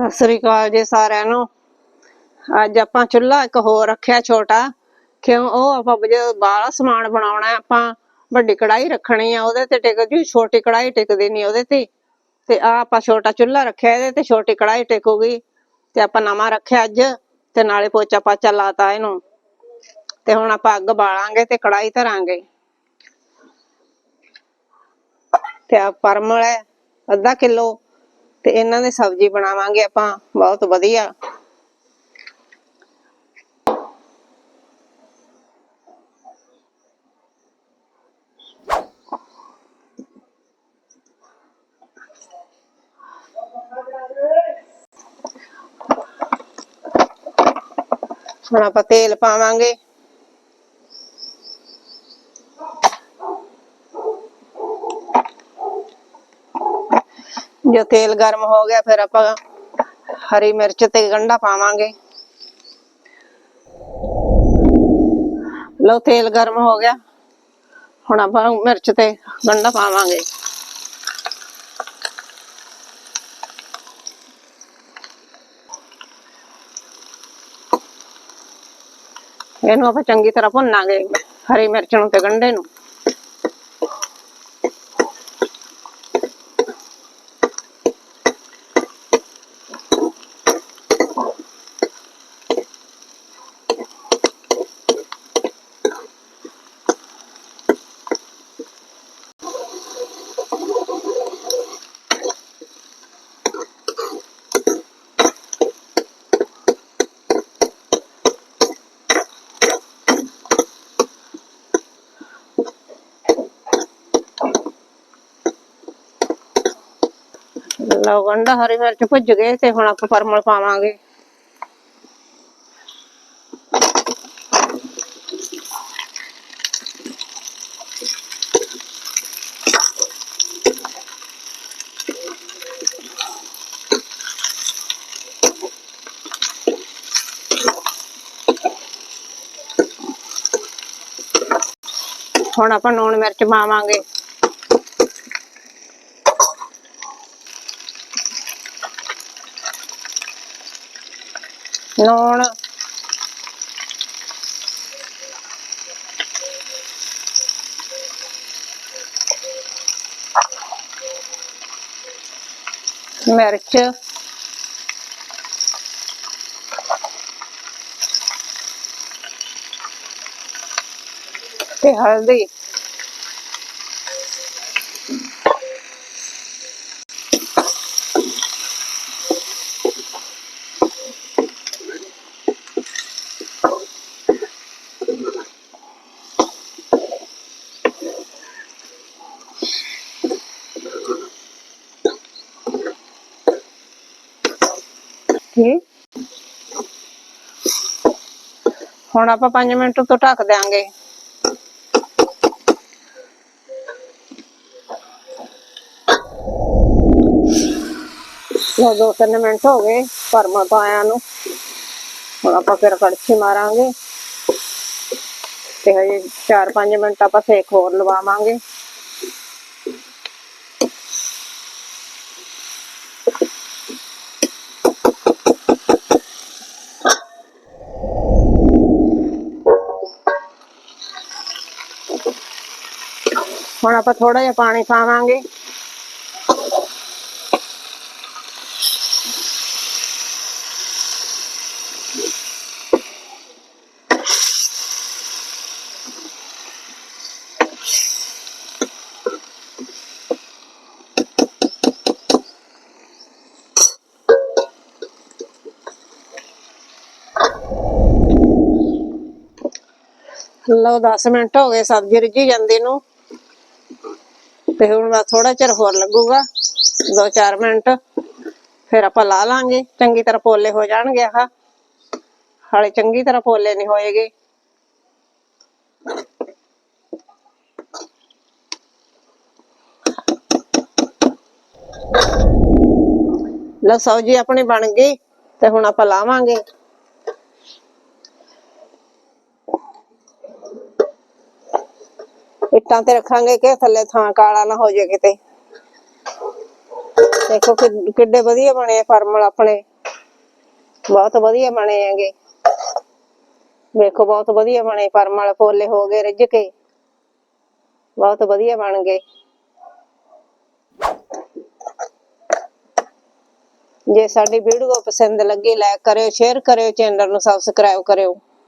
ਸਤਿ ਸ੍ਰੀ ਅਕਾਲ ਜੀ ਸਾਰਿਆਂ ਨੂੰ। ਅੱਜ ਆਪਾਂ ਚੁੱਲ੍ਹਾ ਇੱਕ ਹੋਰ ਰੱਖਿਆ ਛੋਟਾ। ਕਿਉਂ? ਉਹ ਆਪਾਂ ਜਦੋਂ ਬਾਹਲਾ ਸਮਾਨ ਬਣਾਉਣਾ ਆਪਾਂ ਵੱਡੀ ਕੜਾਈ ਰੱਖਣੀ ਆ, ਉਹਦੇ ਤੇ ਟਿਕ ਜੂ, ਛੋਟੀ ਕੜਾਈ ਟਿਕਦੀ ਨਹੀਂ ਉਹਦੇ ਤੇ। ਤੇ ਆ ਆਪਾਂ ਛੋਟਾ ਚੁੱਲ੍ਹਾ ਰੱਖਿਆ ਇਹਦੇ ਤੇ, ਛੋਟੀ ਕੜਾਈ ਟਿਕੂਗੀ। ਤੇ ਆਪਾਂ ਨਵਾਂ ਰੱਖਿਆ ਅੱਜ, ਤੇ ਨਾਲੇ ਪੋਚਾ ਪਾਚਾ ਲਾਤਾ ਇਹਨੂੰ। ਤੇ ਹੁਣ ਆਪਾਂ ਅੱਗ ਬਾਲਾਂਗੇ ਤੇ ਕੜਾਈ ਧਰਾਂਗੇ। ਤੇ ਆ ਪਰਮਲ ਹੈ, ਅੱਧਾ ਕਿਲੋ। ਤੇ ਇਹਨਾਂ ਦੀ ਸਬਜ਼ੀ ਬਣਾਵਾਂਗੇ ਆਪਾਂ ਬਹੁਤ ਵਧੀਆ। ਹੁਣ ਆਪਾਂ ਤੇਲ ਪਾਵਾਂਗੇ। ਜੋ ਤੇਲ ਗਰਮ ਹੋ ਗਿਆ, ਫਿਰ ਆਪਾਂ ਹਰੀ ਮਿਰਚ ਤੇ ਗੰਢਾ ਪਾਵਾਂਗੇ। ਲਓ, ਤੇਲ ਗਰਮ ਹੋ ਗਿਆ। ਹੁਣ ਆਪਾਂ ਮਿਰਚ ਤੇ ਗੰਢਾ ਪਾਵਾਂਗੇ। ਇਹਨੂੰ ਆਪਾਂ ਚੰਗੀ ਤਰ੍ਹਾਂ ਭੁੰਨਾਂਗੇ, ਹਰੀ ਮਿਰਚ ਨੂੰ ਤੇ ਗੰਢੇ ਨੂੰ। ਲਓ ਗੰਢਾ, ਹਰੀ ਮਿਰਚ ਭੁੱਜ ਗਏ ਤੇ ਹੁਣ ਆਪਾਂ ਪਰਮਲ ਪਾਵਾਂਗੇ। ਹੁਣ ਆਪਾਂ ਲੂਣ ਮਿਰਚ ਪਾਵਾਂਗੇ। ਲੂਣ ਮਿਰਚ ਤੇ ਹਲਦੀ ਠੀਕ ਹੁਣ ਆਪਾਂ 5 ਮਿੰਟ ਤੋਂ ਢੱਕ ਦਿਆਂਗੇ। ਲੋ ਦੋ ਤਿੰਨ ਮਿੰਟ ਹੋ ਗਏ ਪਰਮਾ ਪਾਇਆ ਨੂੰ। ਹੁਣ ਆਪਾਂ ਫਿਰ ਕੜਛੀ ਮਾਰਾਂਗੇ। ਤੇ ਹਜੇ 4-5 ਮਿੰਟ ਆਪਾਂ ਸੇਕ ਹੋਰ ਲਵਾਵਾਂਗੇ। ਹੁਣ ਆਪਾਂ ਥੋੜਾ ਜਿਹਾ ਪਾਣੀ ਪਾਵਾਂਗੇ ਲਓ 10 ਮਿੰਟ ਹੋ ਗਏ ਸਬਜ਼ੀ ਰਿੱਝੀ ਜਾਂਦੀ ਨੂੰ। ਤੇ ਹੁਣ ਬਸ ਥੋੜਾ ਚਿਰ ਹੋਰ ਲੱਗੂਗਾ 2-4 ਮਿੰਟ, ਫਿਰ ਆਪਾਂ ਲਾ ਲਾਂਗੇ, ਚੰਗੀ ਤਰ੍ਹਾਂ ਪੋਲੇ ਹੋ ਜਾਣਗੇ ਆਹ। ਹਾਲੇ ਚੰਗੀ ਤਰ੍ਹਾਂ ਪੋਲੇ ਨਹੀਂ ਹੋਏਗੇ। ਲਓ ਸਬਜ਼ੀ ਆਪਣੀ ਬਣ ਗਈ ਤੇ ਹੁਣ ਆਪਾਂ ਲਾਵਾਂਗੇ। ਇੱਟਾਂ ਤੇ ਰੱਖਾਂਗੇ ਕਿ ਥੱਲੇ ਥਾਂ ਕਾਲਾ ਨਾ ਹੋ ਜਾਏ ਕਿਤੇ। ਦੇਖੋ ਕਿੱਡੇ ਵਧੀਆ ਬਣੇ ਆ ਫਾਰਮਲ ਆਪਣੇ। ਬਹੁਤ ਵਧੀਆ ਬਣੇ ਹੈਗੇ। ਵੇਖੋ, ਬਹੁਤ ਵਧੀਆ ਬਣੇ ਪਰਮਲ ਪੋਲੇ ਹੋ ਗਏ, ਰਿੱਝ ਕੇ। ਬਹੁਤ ਵਧੀਆ ਬਣ ਗਏ। ਜੇ ਸਾਡੀ ਵੀਡੀਓ ਪਸੰਦ ਲੱਗੀ ਲਾਈਕ ਕਰਿਓ ਸ਼ੇਅਰ ਕਰਿਓ ਚੈਨਲ ਨੂੰ ਸਬਸਕ੍ਰਾਈਬ ਕਰਿਓ।